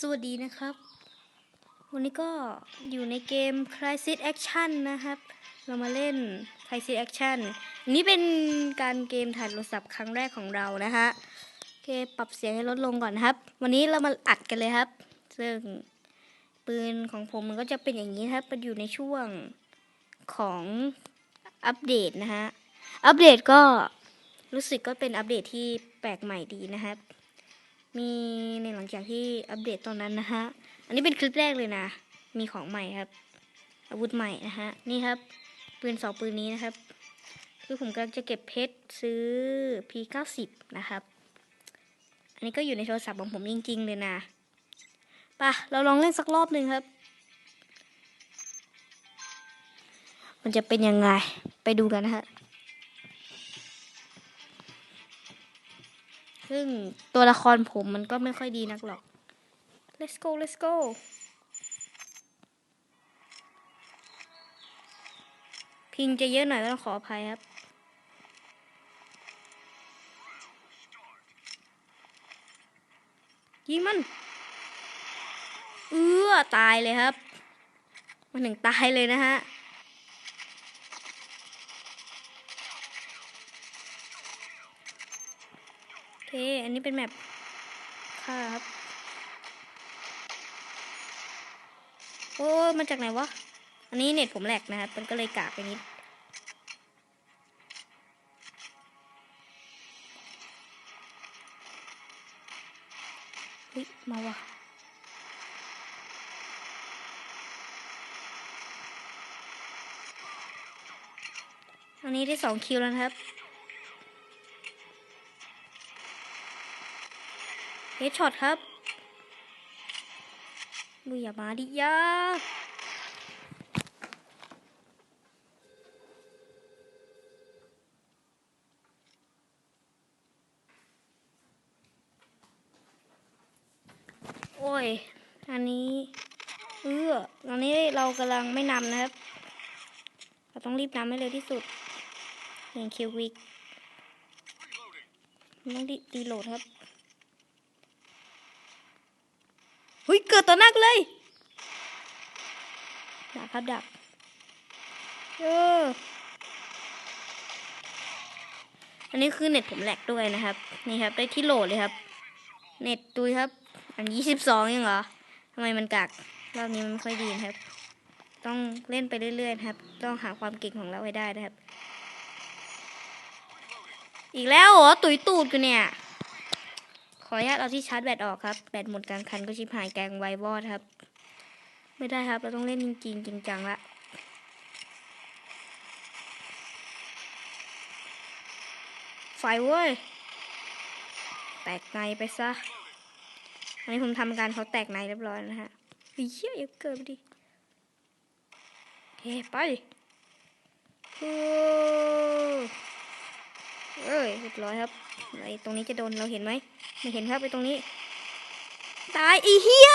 สวัสดีนะครับ วันนี้ก็อยู่ในเกม Crisis Action นะครับ เรามาเล่น Crisis Action นี้เป็นการเกมถ่ายโทรศัพท์ครั้งแรกของเรานะฮะโอเคปรับเสียงให้ลดลงก่อนครับ วันนี้เรามาอัดกันเลยครับ ซึ่งปืนของผมมันก็จะเป็นอย่างนี้ครับมันอยู่ในช่วงของอัปเดตนะฮะ อัปเดตก็รู้สึกก็เป็นอัปเดตที่แปลกใหม่ดีนะครับ มีในหลังจากที่อัปเดตตอนนั้นนะฮะ อันนี้เป็นคลิปแรกเลยนะ มีของใหม่ครับ อาวุธใหม่นะฮะ นี่ครับ ปืนสองปืนนี้นะครับ คือผมกำลังจะเก็บเพชรซื้อ P90 นะครับ อันนี้ก็อยู่ในโทรศัพท์ของผมจริง ๆ เลยนะปะเราลองเล่นสักรอบหนึ่งครับ มันจะเป็นยังไง ไปดูกันนะฮะ ซึ่งตัวละครผมมันก็ไม่ค่อยดีนักหรอก let's go let's go พิงจะเยอะหน่อยก็ต้องขออภัยครับ ยิงมัน เอื้อตายเลยครับ มันถึงตายเลยนะฮะ อเคอันนี้เป็นแมปครับ โอ้มาจากไหนวะ อันนี้เน็ตผมแหลกนะครับ มันก็เลยกากไปนิด เฮ้ย มาวะอันนี้ได้สองคิวแล้วครับ เฮดช็อตครับดูอย่ามาดิยาโอ้ย อันนี้เอออันนี้เรากำลังไม่นำนะครับ เราต้องรีบนำให้เร็วที่สุดหนึ่งคิววิกต้องดีดีโหลดครับ เฮ้ยเกิดต่อหน้ากูเลย ดับครับดับเอออันนี้คือเน็ตผมแหลกด้วยนะครับ นี่ครับได้ที่โหลดเลยครับ เน็ตตุยครับ อันยี่สิบสองยังเหรอทำไมมันกากรอบนี้มันไม่ค่อยดีนะครับ ต้องเล่นไปเรื่อยๆครับ ต้องหาความเก่งของเราให้ได้นะครับ อีกแล้วเหรอตุยตูดกูเนี่ย ขออนุญาตเอาที่ชาร์จแบตออกครับ แบตหมดกลางคันก็ชิบหายแกงไววอดครับ ไม่ได้ครับ เราต้องเล่นจริงจริงจังละไฟเว้ย แตกในไปซะ อันนี้ผมทำการเขาแตกในเรียบร้อยนะฮะเฮียเยอย่าเกิดไปดิโอเคไปเออเอ้ รียบร้อยครับไอ้ตรงนี้จะโดนเราเห็นไหมไม่เห็นครับไปตรงนี้ ตายอีเหี้ย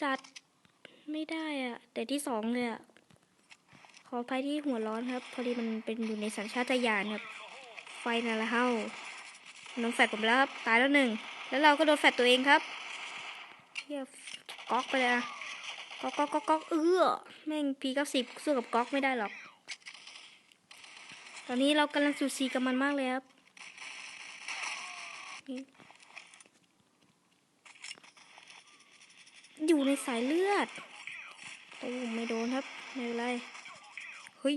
สัตว์ไม่ได้อะแต่ที่สองเลยอะขออภัยที่หัวร้อนครับ พอดีมันเป็นอยู่ในสัญชาตญาณครับ ไฟนั่นละเฮ้าน้องแฟดผมแล้วครับ ตายแล้วหนึ่ง แล้วเราก็โดนแฟดตัวเองครับเฮียก๊อกไปเลยอะ ก๊อกก๊อกก๊อกก๊อกเออแม่งพีเก้าสิบสู้กับก๊อกไม่ได้หรอก ตอนนี้เรากำลังสูสีกับมันมากเลยครับนี่อยู่ในสายเลือดโอ้ไม่โดนครับ ไม่เป็นไร เฮ้ย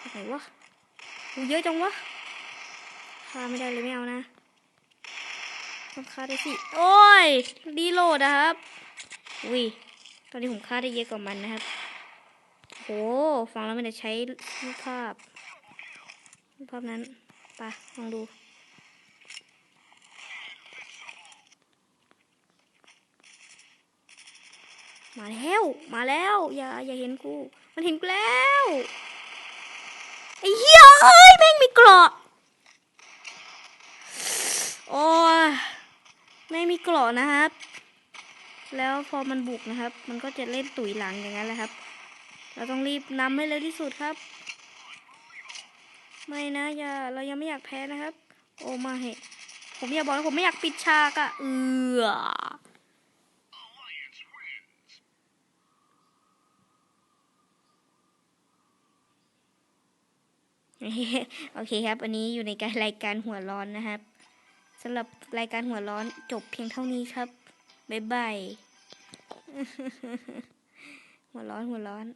อะไรวะอูเยอะจังวะฆ่าไม่ได้เลยไม่เอานะต้องฆ่าได้สิ โอ้ย ดีโหลดนะครับอุ้ย อนนี้ผมฆ่าได้เยอะกว่ามันนะครับ โหฟังแล้วมันจะใช้รูปภาพรูปภาพนั้นไปลองดู มาแล้ว มาแล้ว อย่า อย่าเห็นกู มันเห็นกูแล้ว ไอ้เหี้ยเอ้ยแม่งมีเกราะโอ้ยแม่งมีเกราะนะครับ แล้วพอมันบุกนะครับ มันก็จะเล่นตุ๋ยหลังอย่างนั้นแหละครับ เราต้องรีบนำให้เร็วที่สุดครับ ไม่นะอย่าเรายังไม่อยากแพ้นะครับ โอ้ไม่ผมอยากบอกผมไม่อยากปิดฉากอะเออโอเคครับ อันนี้อยู่ในการรายการหัวร้อนนะครับสำหรับรายการหัวร้อนจบเพียงเท่านี้ครับ บ๊ายบายหัวร้อนหัวร้อน